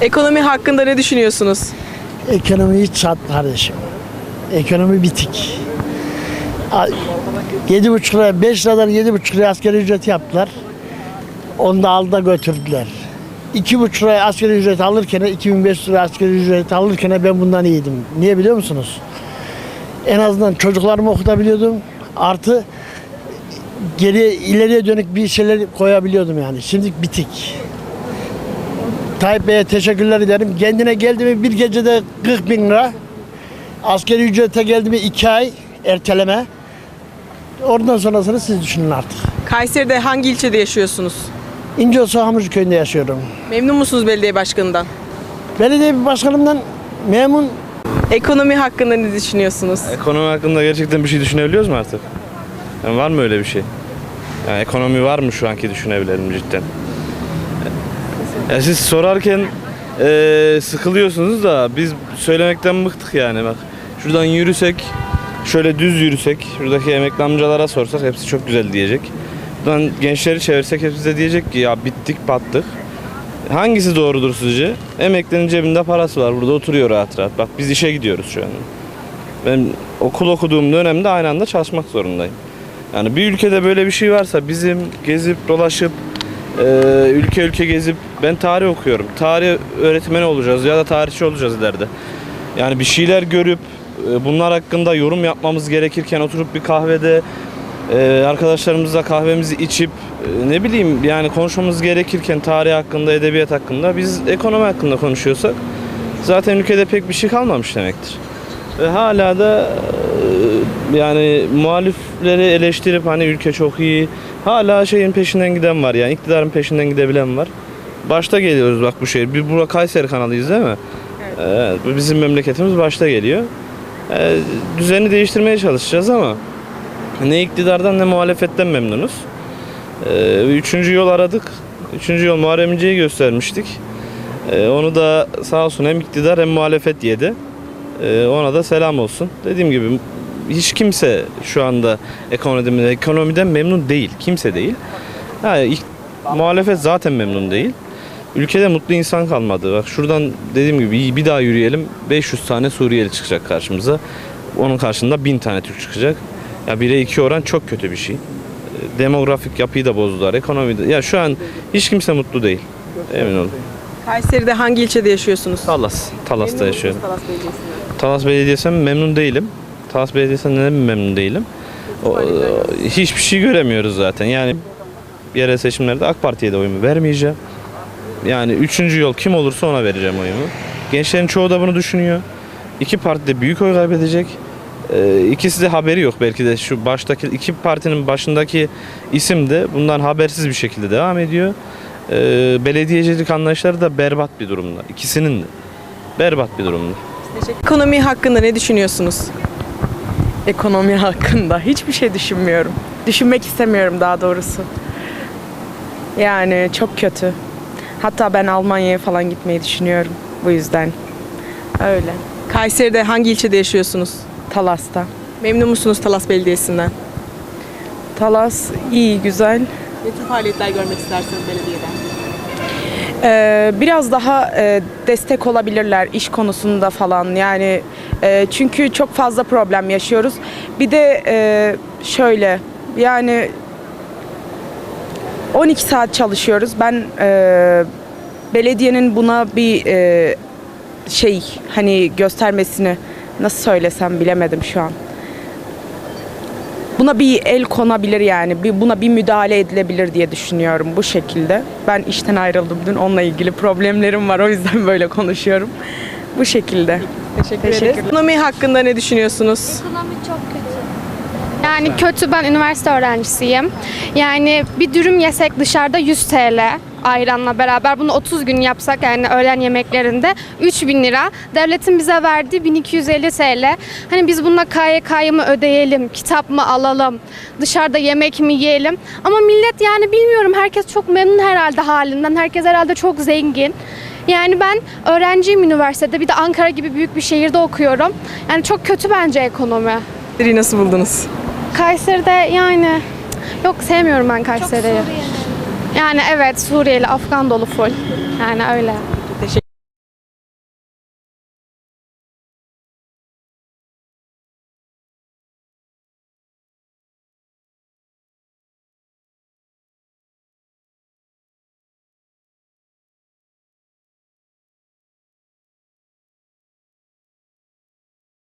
Ekonomi hakkında ne düşünüyorsunuz? Ekonomi hiç çat kardeşim. Ekonomi bitik. A- Yedi buçuk lira, beş liradan yedi buçuk liraya asgari ücret yaptılar. Onu da aldı da götürdüler. İki buçuk liraya asgari ücret alırken, 2500 lira asgari ücret alırken ben bundan iyiydim. Niye biliyor musunuz? En azından çocuklarımı okutabiliyordum. Artı geriye ileriye dönük bir şeyler koyabiliyordum yani. Şimdi bitik. Tayyip Bey'e teşekkürler ederim. Kendine geldi mi bir gecede 40 bin lira. Askeri ücrete geldi mi 2 ay erteleme. Oradan sonrasını siz düşünün artık. Kayseri'de hangi ilçede yaşıyorsunuz? İnceolsu Hamurcu köyünde yaşıyorum. Memnun musunuz belediye başkanından? Belediye başkanımdan memnun Ekonomi hakkında ne düşünüyorsunuz? Ekonomi hakkında gerçekten bir şey düşünebiliyoruz mu artık? Yani var mı öyle bir şey? Yani ekonomi var mı şu anki düşünebilelim cidden? Ya siz sorarken eee, sıkılıyorsunuz da biz söylemekten bıktık yani bak. Şuradan yürüsek, şöyle düz yürüsek, şuradaki emekli amcalara sorsak hepsi çok güzel diyecek. Buradan gençleri çevirsek hepsi de diyecek ki ya bittik battık. Hangisi doğrudur sizce? Emeklinin cebinde parası var burada oturuyor rahat rahat. Bak biz işe gidiyoruz şu an. Ben okul okuduğum dönemde aynı anda çalışmak zorundayım. Yani bir ülkede böyle bir şey varsa bizim gezip dolaşıp e, ülke ülke gezip ben tarih okuyorum. Tarih öğretmeni olacağız ya da tarihçi olacağız ileride. Yani bir şeyler görüp e, bunlar hakkında yorum yapmamız gerekirken oturup bir kahvede e, arkadaşlarımızla kahvemizi içip e, ne bileyim yani konuşmamız gerekirken tarih hakkında, edebiyat hakkında biz ekonomi hakkında konuşuyorsak zaten ülkede pek bir şey kalmamış demektir. Ve hala da yani muhalifleri eleştirip hani ülke çok iyi hala şeyin peşinden giden var yani iktidarın peşinden gidebilen var. Başta geliyoruz bak bu şehir. Bir burada Kayseri kanalıyız değil mi? Evet. bu bizim memleketimiz başta geliyor. E, düzeni değiştirmeye çalışacağız ama ne iktidardan ne muhalefetten memnunuz. E, üçüncü yol aradık. Üçüncü yol Muharrem İnce'yi göstermiştik. E, onu da sağ olsun hem iktidar hem muhalefet yedi. Ee, ona da selam olsun. Dediğim gibi hiç kimse şu anda ekonomiden, ekonomiden memnun değil. Kimse değil. İlk- muhalefet zaten memnun değil. Ülkede mutlu insan kalmadı. Bak şuradan dediğim gibi bir daha yürüyelim. 500 tane Suriyeli çıkacak karşımıza. Onun karşında 1000 tane Türk çıkacak. Ya 1'e 2 oran çok kötü bir şey. Demografik yapıyı da bozdular. Ekonomide. Ya şu an hiç kimse mutlu değil. Emin olun. Kayseri'de hangi ilçede yaşıyorsunuz? Talas. Talas'ta yaşıyorum. Talas Belediyesi'nden. Talas Belediyesi'nden memnun değilim. Talas Belediyesi'nden memnun değilim? O, hiçbir şey göremiyoruz zaten. Yani yerel seçimlerde AK Parti'ye de oyumu vermeyeceğim. Yani üçüncü yol kim olursa ona vereceğim oyumu. Gençlerin çoğu da bunu düşünüyor. İki parti de büyük oy kaybedecek. Ee, ikisi de haberi yok belki de şu baştaki iki partinin başındaki isim de bundan habersiz bir şekilde devam ediyor. Ee, belediyecilik anlayışları da berbat bir durumda. İkisinin de berbat bir durumda. Ekonomi hakkında ne düşünüyorsunuz? Ekonomi hakkında hiçbir şey düşünmüyorum. Düşünmek istemiyorum daha doğrusu. Yani çok kötü. Hatta ben Almanya'ya falan gitmeyi düşünüyorum bu yüzden. Öyle. Kayseri'de hangi ilçede yaşıyorsunuz? Talas'ta. Memnun musunuz Talas Belediyesi'nden? Talas iyi, güzel. Ne tür faaliyetler görmek istersiniz belediyeden? Ee, biraz daha e, destek olabilirler iş konusunda falan yani e, çünkü çok fazla problem yaşıyoruz. Bir de e, şöyle yani 12 saat çalışıyoruz. Ben e, belediyenin buna bir e, şey hani göstermesini nasıl söylesem bilemedim şu an. Buna bir el konabilir yani. Bir, buna bir müdahale edilebilir diye düşünüyorum bu şekilde. Ben işten ayrıldım dün. Onunla ilgili problemlerim var. O yüzden böyle konuşuyorum. Bu şekilde. Teşekkür Teşekkürler. ederiz. Ekonomi hakkında ne düşünüyorsunuz? Ekonomi çok kötü. Yani kötü ben üniversite öğrencisiyim. Yani bir dürüm yesek dışarıda 100 TL ayranla beraber bunu 30 gün yapsak yani öğlen yemeklerinde 3000 lira. Devletin bize verdiği 1250 TL. Hani biz bununla KYK'yı mı ödeyelim, kitap mı alalım, dışarıda yemek mi yiyelim? Ama millet yani bilmiyorum herkes çok memnun herhalde halinden. Herkes herhalde çok zengin. Yani ben öğrenciyim üniversitede. Bir de Ankara gibi büyük bir şehirde okuyorum. Yani çok kötü bence ekonomi. Kayseri'yi nasıl buldunuz? Kayseri'de yani yok sevmiyorum ben Kayseri'yi. Yani evet Suriyeli, Afgan dolu full. Yani öyle.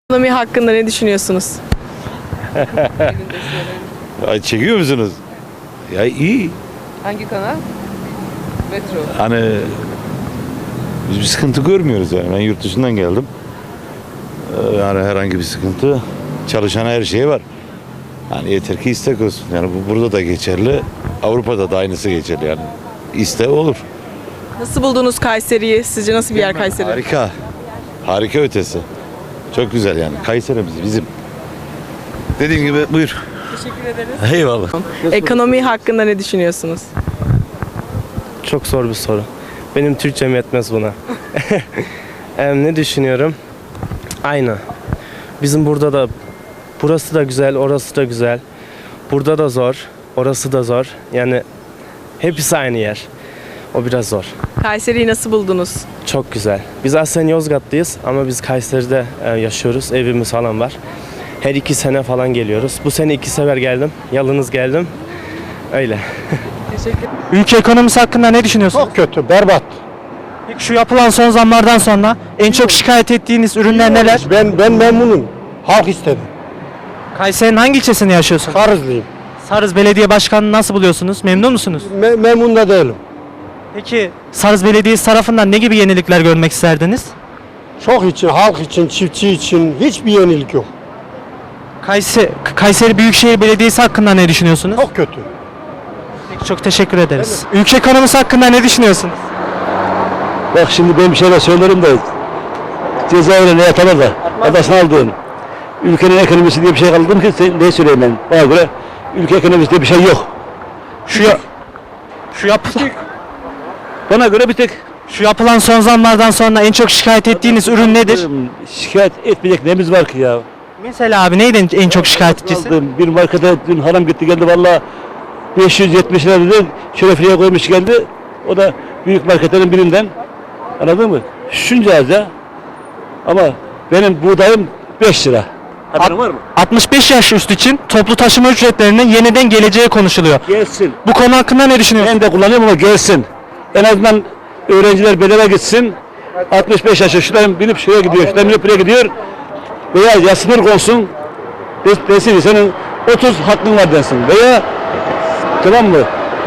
Ekonomi hakkında ne düşünüyorsunuz? Ay, çekiyor musunuz? Ya iyi. Hangi kanal? Metro. Hani biz bir sıkıntı görmüyoruz yani. Ben yurt dışından geldim. Ee, Yani herhangi bir sıkıntı çalışana her şey var. Yani yeter ki istek olsun. Yani bu burada da geçerli. Avrupa'da da aynısı geçerli yani. İste olur. Nasıl buldunuz Kayseri'yi? Sizce nasıl bir yer Kayseri? Harika. Harika ötesi. Çok güzel yani. Kayserimiz bizim. Dediğim gibi buyur. Teşekkür ederiz. Eyvallah. Ekonomi hakkında ne düşünüyorsunuz? Çok zor bir soru. Benim Türkçem yetmez buna. Em, ne düşünüyorum? Aynı. Bizim burada da burası da güzel, orası da güzel. Burada da zor, orası da zor. Yani hepsi aynı yer. O biraz zor. Kayseri'yi nasıl buldunuz? Çok güzel. Biz aslında Yozgat'tayız ama biz Kayseri'de e, yaşıyoruz. Evimiz falan var. Her iki sene falan geliyoruz. Bu sene iki sefer geldim. Yalnız geldim. Öyle. Ülke ekonomisi hakkında ne düşünüyorsunuz? Çok kötü, berbat. Peki şu yapılan son zamlardan sonra en çok şikayet ettiğiniz ürünler neler? Ben ben memnunum. Halk istedi. Kayseri'nin hangi ilçesinde yaşıyorsunuz? Sarızlıyım. Sarız Belediye Başkanı'nı nasıl buluyorsunuz? Memnun musunuz? Me- memnun da değilim. Peki Sarız Belediyesi tarafından ne gibi yenilikler görmek isterdiniz? Çok için, halk için, çiftçi için hiçbir yenilik yok. Kayseri, Kayseri Büyükşehir Belediyesi hakkında ne düşünüyorsunuz? Çok kötü. Peki, çok teşekkür ederiz. Ülke ekonomisi hakkında ne düşünüyorsunuz? Bak şimdi ben bir şeyler söylerim de cezaevine yatarlar da adasını aldığın ülkenin ekonomisi diye bir şey kaldı mı ki ne söyleyeyim ben bana göre ülke ekonomisi diye bir şey yok Şu ya- şu yap bana göre bir tek şu yapılan son zamlardan sonra en çok şikayet ettiğiniz ürün nedir? şikayet etmeyecek nemiz var ki ya Mesela abi neyden en çok şikayetçisi? Aldım, bir markete dün haram gitti geldi valla 570 lira dedi şöyle fileye koymuş geldi o da büyük marketlerin birinden anladın mı? Şunca az ya ama benim buğdayım 5 lira haberin var mı? 65 yaş üstü için toplu taşıma ücretlerinin yeniden geleceği konuşuluyor. Gelsin Bu konu hakkında ne düşünüyorsunuz? Ben de kullanıyorum ama gelsin. En azından öğrenciler bedava gitsin. 65 yaşa şuradan binip şuraya gidiyor, şuradan binip buraya gidiyor. Veya ya sınır konsun. Des- Desin ki senin 30 hakkın var densin. Veya tamam mı?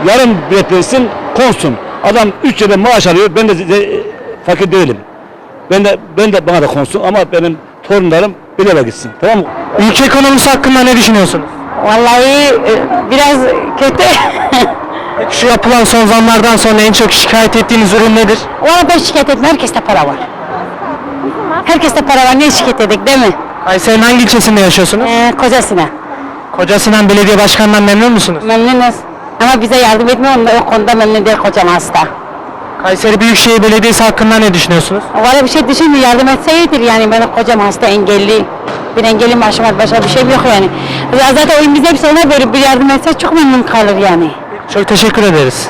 Yarım bilet versin, konsun. Adam 3 yerden maaş alıyor. Ben de, de- fakir değilim. Ben de ben de bana da konsun ama benim torunlarım bedava gitsin. Tamam mı? Ülke ekonomisi hakkında ne düşünüyorsunuz? Vallahi e, biraz kötü. Şu yapılan son zamlardan sonra en çok şikayet ettiğiniz ürün nedir? Ona ben şikayet etme. Herkeste para var. Herkeste para var. Niye şikayet edek değil mi? Kayseri'nin hangi ilçesinde yaşıyorsunuz? Ee, kocasına. Kocasinan Belediye Başkanı'ndan memnun musunuz? Memnunuz. Ama bize yardım etmiyor. Onda, o konuda memnun değil kocam hasta. Kayseri Büyükşehir Belediyesi hakkında ne düşünüyorsunuz? Valla bir şey düşünmüyor. Yardım etse iyidir yani. Benim kocam hasta engelli. Bir engelli maaşım var. Başka bir şey yok yani. Ya Zaten oyun bize hepsi ona böyle bir yardım etse çok memnun kalır yani. Çok teşekkür ederiz.